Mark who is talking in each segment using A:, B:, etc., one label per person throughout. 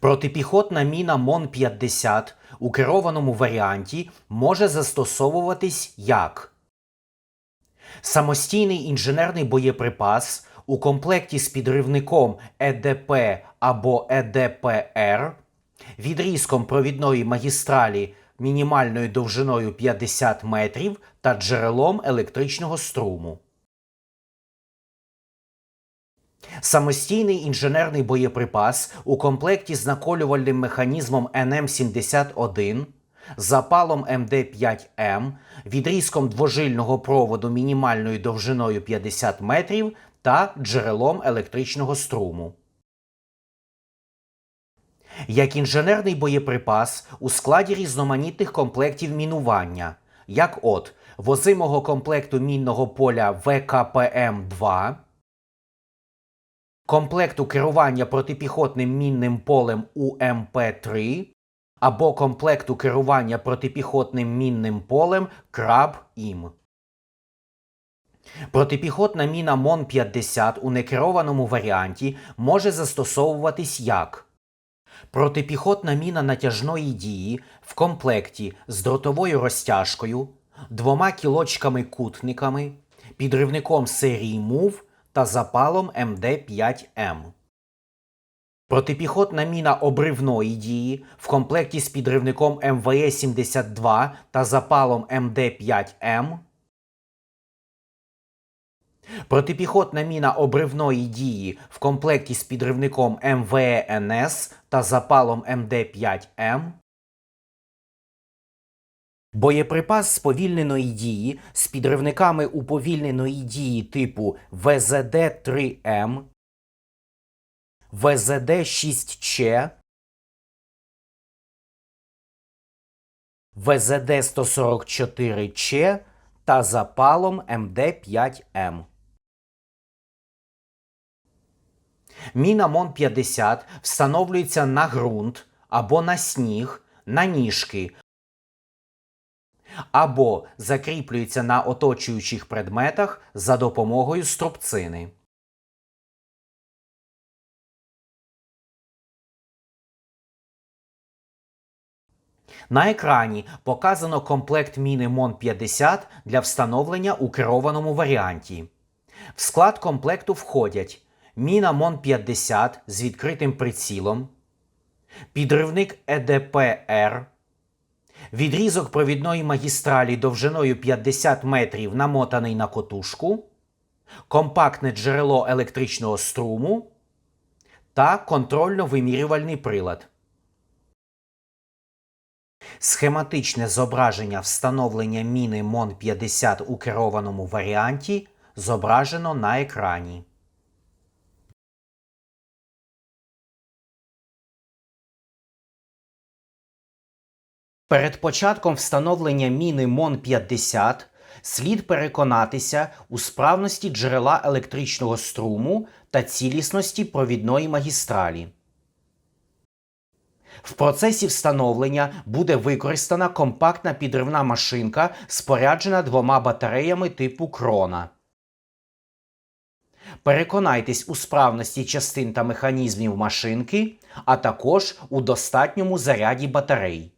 A: Протипіхотна міна МОН-50 у керованому варіанті може застосовуватись як самостійний інженерний боєприпас у комплекті з підривником ЕДП або ЕДПР, відрізком провідної магістралі мінімальною довжиною 50 метрів та джерелом електричного струму. Самостійний інженерний боєприпас у комплекті з наколювальним механізмом НМ-71, запалом МД-5М, відрізком двожильного проводу мінімальною довжиною 50 метрів та джерелом електричного струму. Як інженерний боєприпас у складі різноманітних комплектів мінування, як от возимого комплекту мінного поля ВКПМ-2, комплекту керування протипіхотним мінним полем УМП-3 або комплекту керування протипіхотним мінним полем КРАБ-ІМ. Протипіхотна міна МОН-50 у некерованому варіанті може застосовуватись як протипіхотна міна натяжної дії в комплекті з дротовою розтяжкою, двома кілочками-кутниками, підривником серії МУВ та запалом МД-5М. Протипіхотна міна обривної дії в комплекті з підривником МВЕ-72 та запалом МД-5М. Протипіхотна міна обривної дії в комплекті з підривником МВЕ-НС та запалом МД-5М. Боєприпас сповільненої дії з підривниками уповільненої дії типу ВЗД-3М, ВЗД-6Ч, ВЗД-144Ч та запалом МД-5М. Міна МОН-50 встановлюється на ґрунт або на сніг, на ніжки або закріплюється на оточуючих предметах за допомогою струбцини. На екрані показано комплект міни МОН-50 для встановлення у керованому варіанті. В склад комплекту входять міна МОН-50 з відкритим прицілом, підривник ЕДПР, відрізок провідної магістралі довжиною 50 метрів намотаний на котушку, компактне джерело електричного струму та контрольно-вимірювальний прилад. Схематичне зображення встановлення міни МОН-50 у керованому варіанті зображено на екрані. Перед початком встановлення міни МОН-50 слід переконатися у справності джерела електричного струму та цілісності провідної магістралі. В процесі встановлення буде використана компактна підривна машинка, споряджена двома батареями типу крона. Переконайтесь у справності частин та механізмів машинки, а також у достатньому заряді батарей.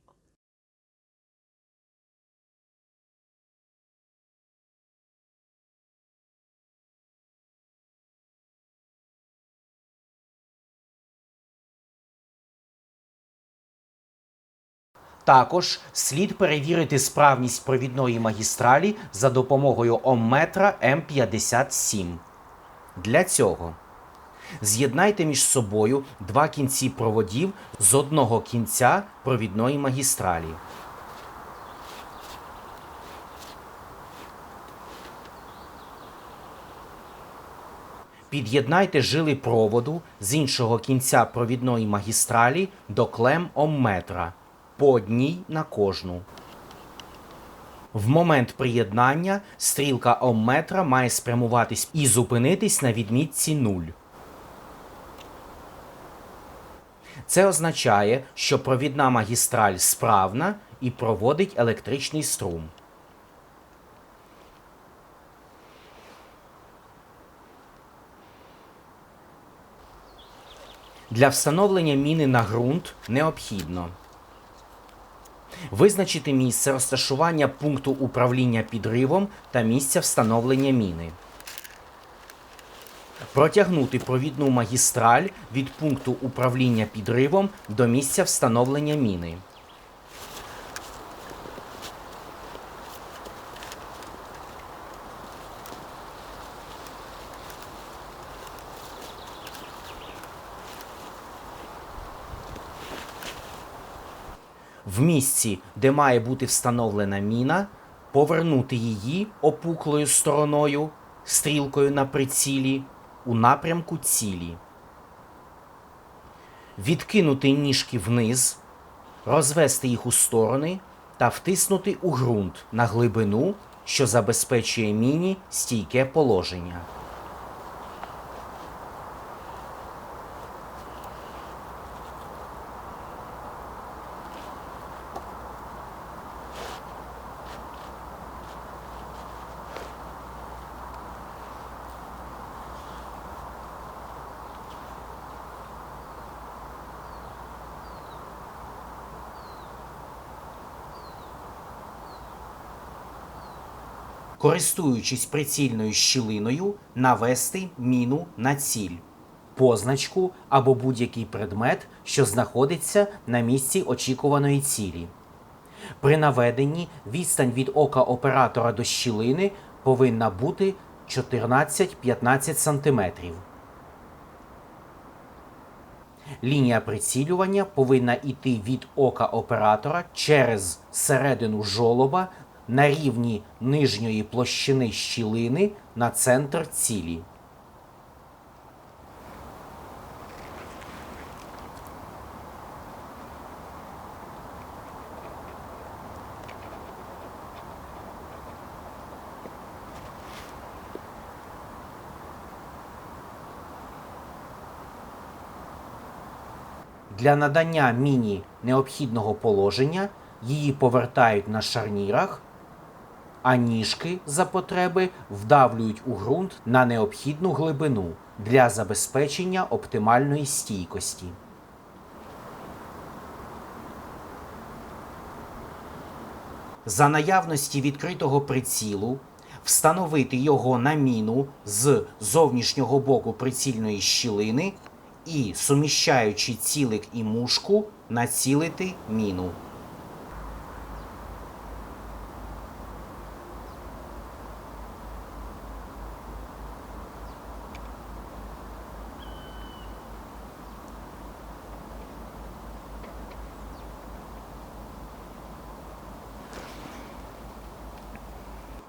A: Також слід перевірити справність провідної магістралі за допомогою омметра М57. Для цього з'єднайте між собою два кінці проводів з одного кінця провідної магістралі. Під'єднайте жили проводу з іншого кінця провідної магістралі до клем омметра по одній на кожну. В момент приєднання стрілка омметра має спрямуватись і зупинитись на відмітці 0. Це означає, що провідна магістраль справна і проводить електричний струм. Для встановлення міни на ґрунт необхідно визначити місце розташування пункту управління підривом та місця встановлення міни. Протягнути провідну магістраль від пункту управління підривом до місця встановлення міни. В місці, де має бути встановлена міна, повернути її опуклою стороною, стрілкою на прицілі у напрямку цілі. Відкинути ніжки вниз, розвести їх у сторони та втиснути у ґрунт на глибину, що забезпечує міні стійке положення. Користуючись прицільною щілиною, навести міну на ціль, позначку або будь-який предмет, що знаходиться на місці очікуваної цілі. При наведенні відстань від ока оператора до щілини повинна бути 14-15 см. Лінія прицілювання повинна йти від ока оператора через середину жолоба на рівні нижньої площини щілини на центр цілі. Для надання міні необхідного положення її повертають на шарнірах а ніжки за потреби вдавлюють у ґрунт на необхідну глибину для забезпечення оптимальної стійкості. За наявності відкритого прицілу встановити його на міну з зовнішнього боку прицільної щілини і, суміщаючи цілик і мушку, націлити міну.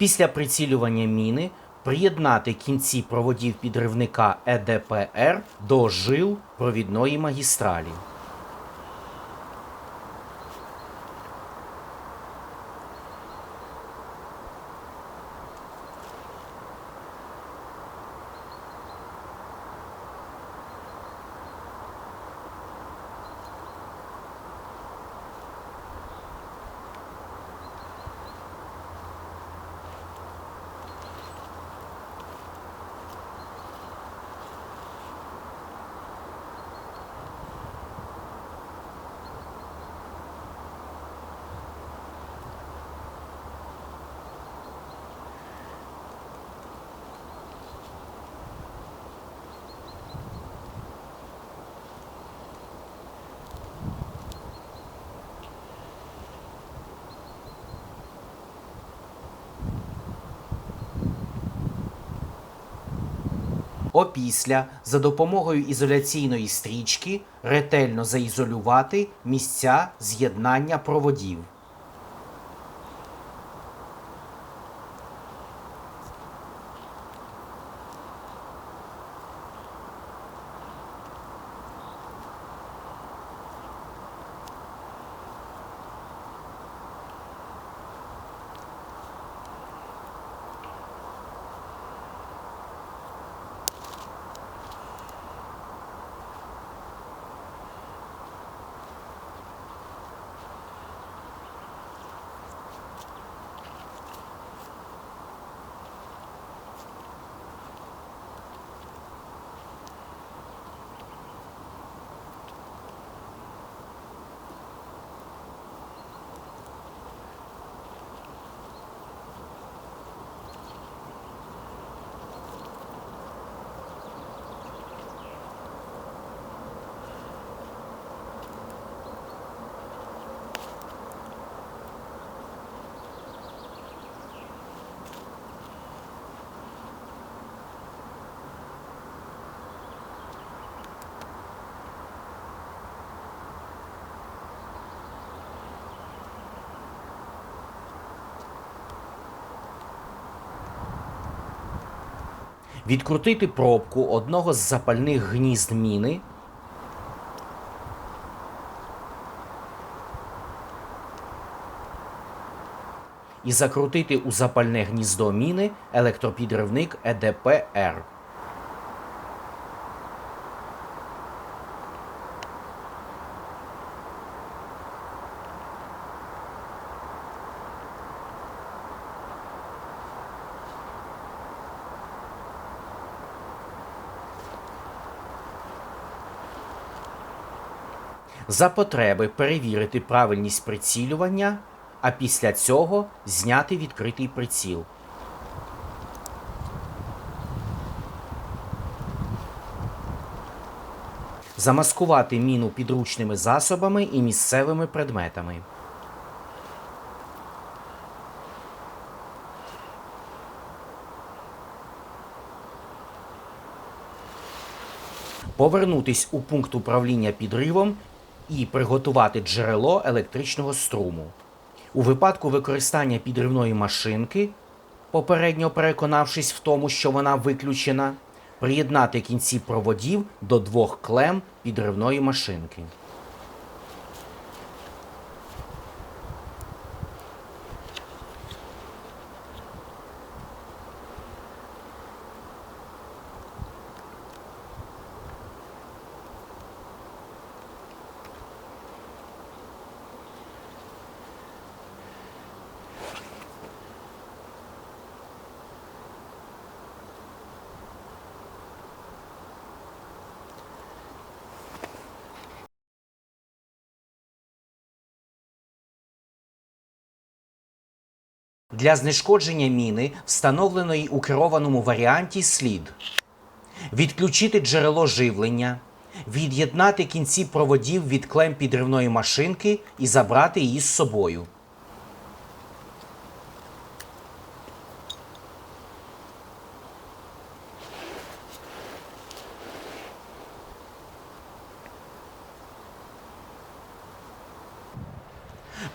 A: Після прицілювання міни приєднати кінці проводів підривника ЕДПР до жил провідної магістралі. Опісля за допомогою ізоляційної стрічки ретельно заізолювати місця з'єднання проводів. Відкрутити пробку одного з запальних гнізд міни. І закрутити у запальне гніздо міни електропідривник ЕДПР. За потреби перевірити правильність прицілювання, а після цього зняти відкритий приціл. Замаскувати міну підручними засобами і місцевими предметами. Повернутись у пункт управління підривом і приготувати джерело електричного струму. У випадку використання підривної машинки, попередньо переконавшись в тому, що вона виключена, приєднати кінці проводів до двох клем підривної машинки. Для знешкодження міни, встановленої у керованому варіанті, слід відключити джерело живлення, від'єднати кінці проводів від клем підривної машинки і забрати її з собою.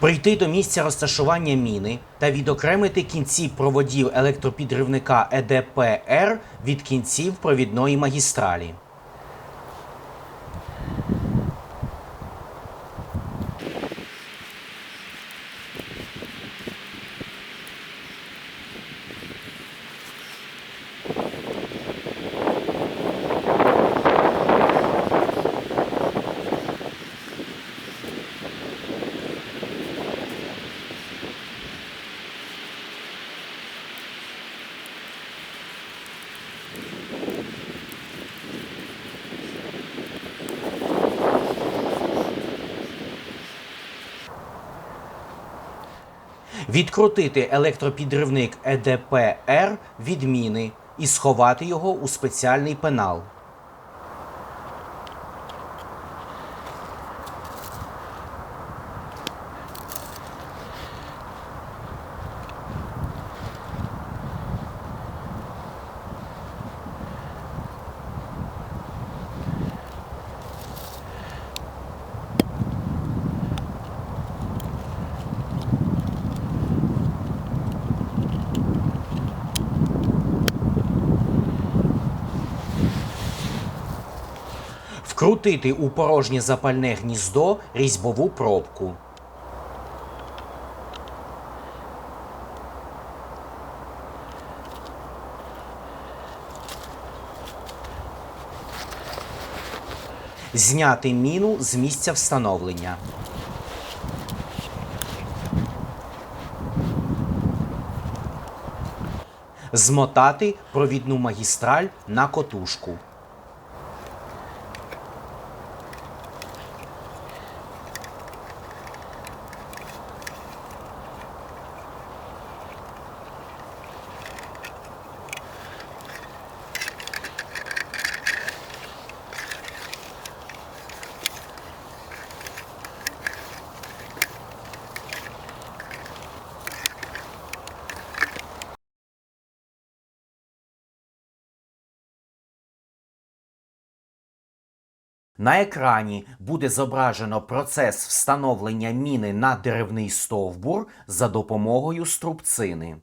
A: Прийти до місця розташування міни та відокремити кінці проводів електропідривника ЕДПР від кінців провідної магістралі. Відкрутити електропідривник ЕДПР ЕДП-Р від міни і сховати його у спеціальний пенал. Вкрутити у порожнє запальне гніздо різьбову пробку. Зняти міну з місця встановлення. Змотати провідну магістраль на котушку. На екрані буде зображено процес встановлення міни на деревний стовбур за допомогою струбцини.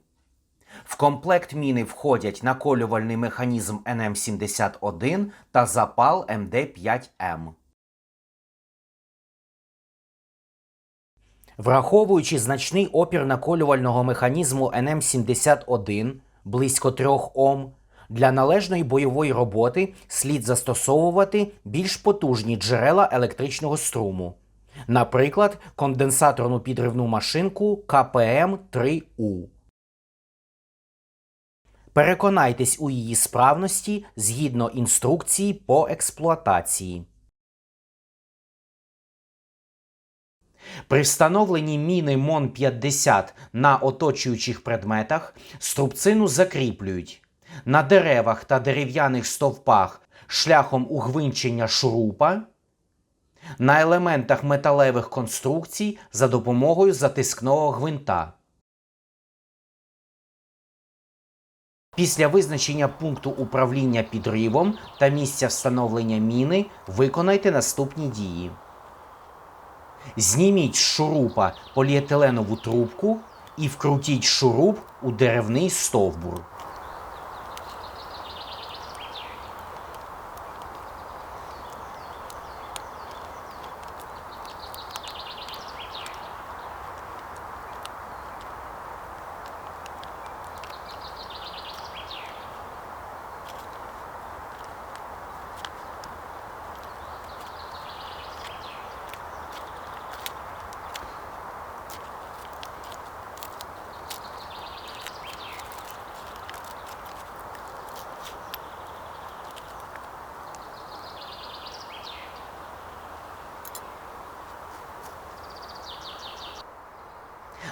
A: В комплект міни входять наколювальний механізм НМ71 та запал МД5М. Враховуючи значний опір наколювального механізму НМ71 близько 3 Ом, для належної бойової роботи слід застосовувати більш потужні джерела електричного струму, наприклад, конденсаторну підривну машинку КПМ-3У. Переконайтесь у її справності згідно інструкції по експлуатації. При встановленні міни МОН-50 на оточуючих предметах струбцину закріплюють на деревах та дерев'яних стовпах шляхом угвинчення шурупа, на елементах металевих конструкцій за допомогою затискного гвинта. Після визначення пункту управління підривом та місця встановлення міни виконайте наступні дії. Зніміть з шурупа поліетиленову трубку і вкрутіть шуруп у деревний стовбур.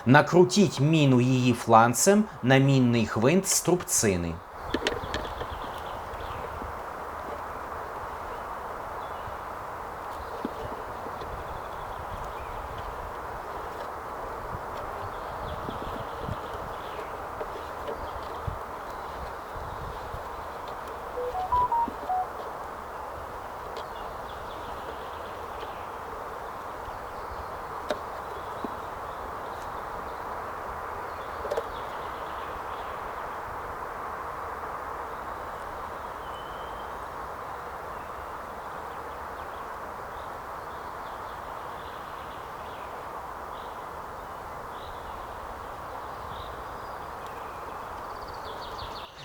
A: Накрутіть міну її фланцем на мінний гвинт струбцини.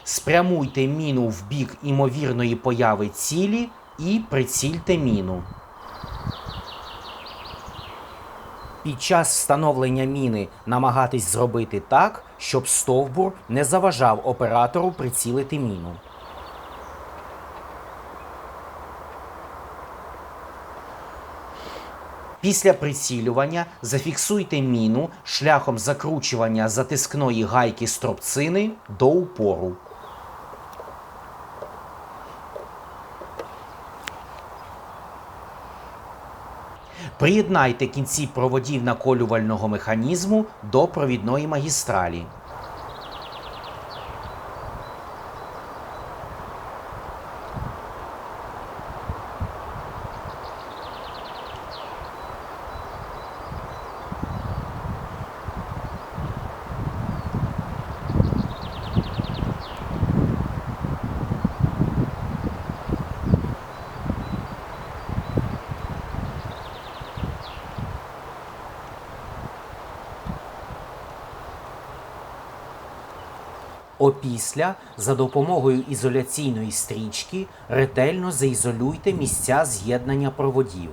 A: Спрямуйте міну в бік імовірної появи цілі і прицільте міну. Під час встановлення міни намагатись зробити так, щоб стовбур не заважав оператору прицілити міну. Після прицілювання зафіксуйте міну шляхом закручування затискної гайки стропцини до упору. Приєднайте кінці проводів наколювального механізму до провідної магістралі. Опісля за допомогою ізоляційної стрічки ретельно заізолюйте місця з'єднання проводів.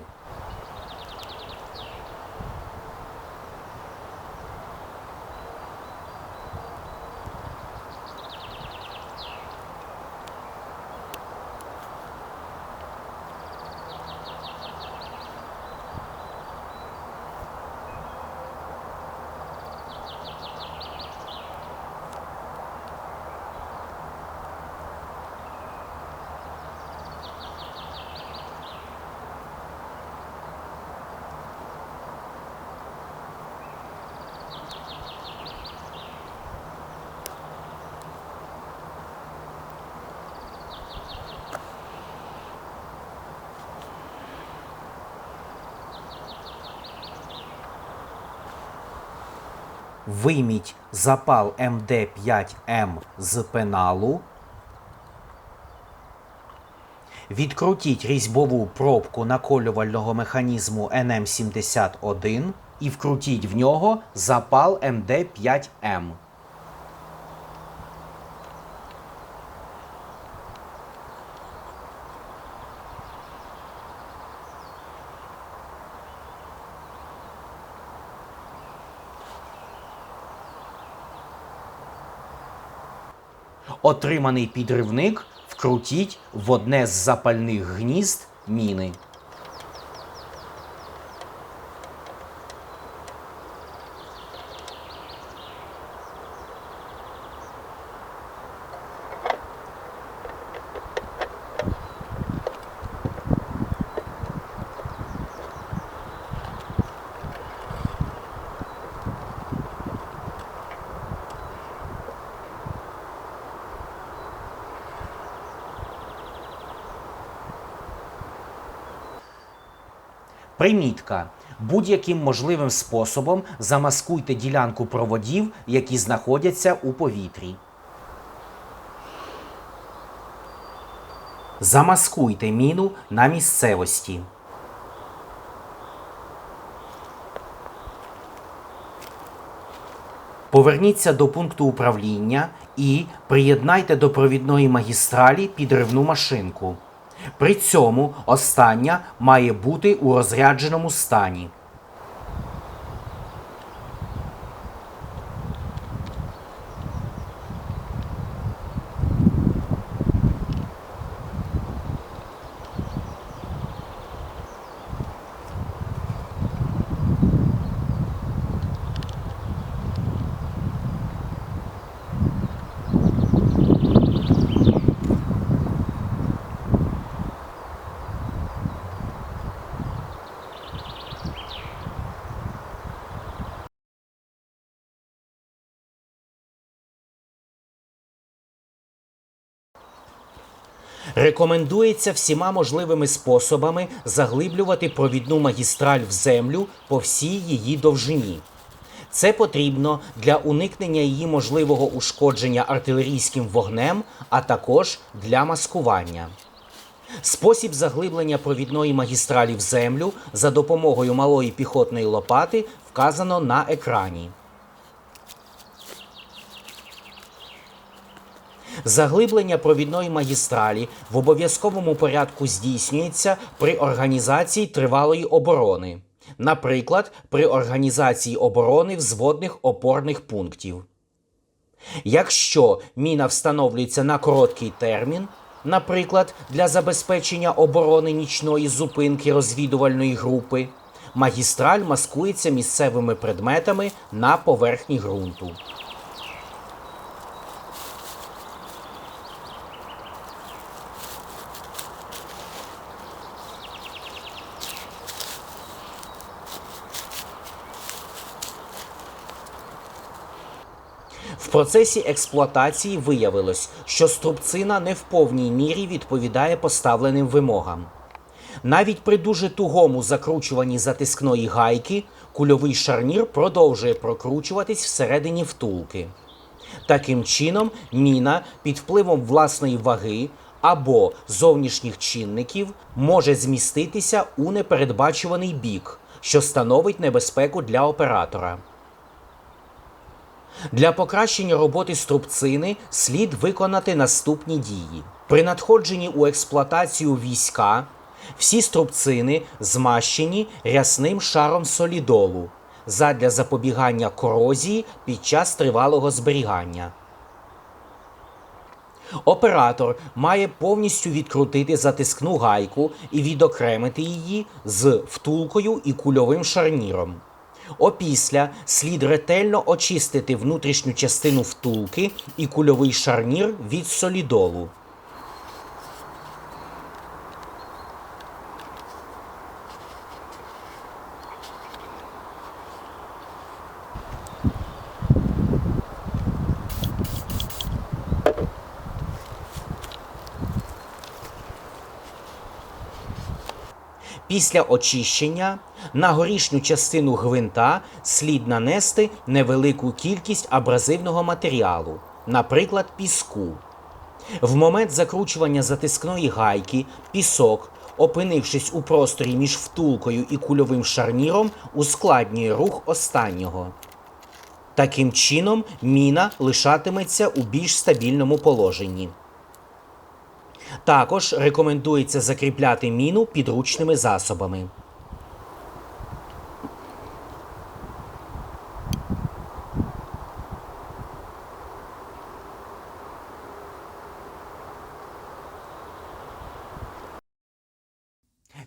A: Вийміть запал МД5М з пеналу. Відкрутіть різьбову пробку наколювального механізму НМ71 і вкрутіть в нього запал МД5М. Отриманий підривник вкрутіть в одне з запальних гнізд міни. Примітка. Будь-яким можливим способом замаскуйте ділянку проводів, які знаходяться у повітрі. Замаскуйте міну на місцевості. Поверніться до пункту управління і приєднайте до провідної магістралі підривну машинку. При цьому остання має бути у розрядженому стані. Рекомендується всіма можливими способами заглиблювати провідну магістраль в землю по всій її довжині. Це потрібно для уникнення її можливого ушкодження артилерійським вогнем, а також для маскування. Спосіб заглиблення провідної магістралі в землю за допомогою малої піхотної лопати вказано на екрані. Заглиблення провідної магістралі в обов'язковому порядку здійснюється при організації тривалої оборони, наприклад, при організації оборони взводних опорних пунктів. Якщо міна встановлюється на короткий термін, наприклад, для забезпечення оборони нічної зупинки розвідувальної групи, магістраль маскується місцевими предметами на поверхні ґрунту. Процесі експлуатації виявилось, що струбцина не в повній мірі відповідає поставленим вимогам. Навіть при дуже тугому закручуванні затискної гайки кульовий шарнір продовжує прокручуватись всередині втулки. Таким чином, міна під впливом власної ваги або зовнішніх чинників може зміститися у непередбачуваний бік, що становить небезпеку для оператора. Для покращення роботи струбцини слід виконати наступні дії. При надходженні у експлуатацію війська всі струбцини змащені рясним шаром солідолу задля запобігання корозії під час тривалого зберігання. Оператор має повністю відкрутити затискну гайку і відокремити її з втулкою і кульовим шарніром. Опісля слід ретельно очистити внутрішню частину втулки і кульовий шарнір від солідолу. Після очищення На горішню частину гвинта слід нанести невелику кількість абразивного матеріалу, наприклад, піску. В момент закручування затискної гайки пісок, опинившись у просторі між втулкою і кульовим шарніром, ускладнює рух останнього. Таким чином, міна лишатиметься у більш стабільному положенні. Також рекомендується закріпляти міну підручними засобами.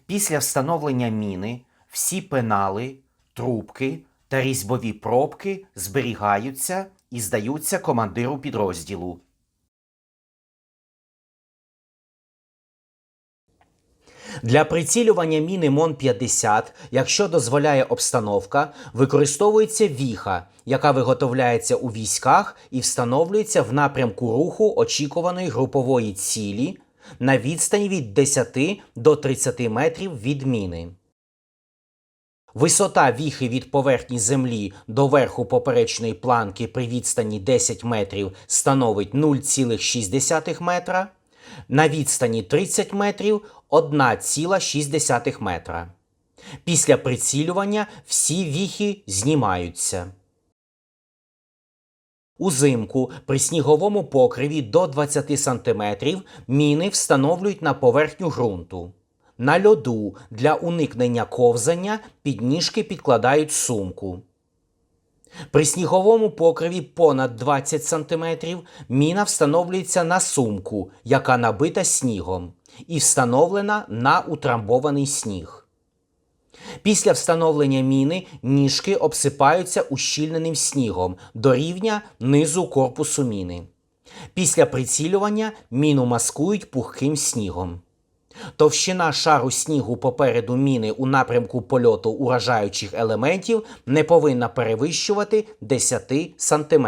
A: Після встановлення міни всі пенали, трубки та різьбові пробки зберігаються і здаються командиру підрозділу. Для прицілювання міни МОН-50, якщо дозволяє обстановка, використовується віха, яка виготовляється у військах і встановлюється в напрямку руху очікуваної групової цілі на відстані від 10 до 30 метрів від міни. Висота віхи від поверхні землі до верху поперечної планки при відстані 10 метрів становить 0,6 метра, на відстані 30 метрів 1,6 метра. Після прицілювання всі віхи знімаються. Узимку при сніговому покриві до 20 см міни встановлюють на поверхню ґрунту. На льоду для уникнення ковзання підніжки підкладають сумку. При сніговому покриві понад 20 см міна встановлюється на сумку, яка набита снігом, і встановлена на утрамбований сніг. Після встановлення міни ніжки обсипаються ущільненим снігом до рівня низу корпусу міни. Після прицілювання міну маскують пухким снігом. Товщина шару снігу попереду міни у напрямку польоту уражаючих елементів не повинна перевищувати 10 см.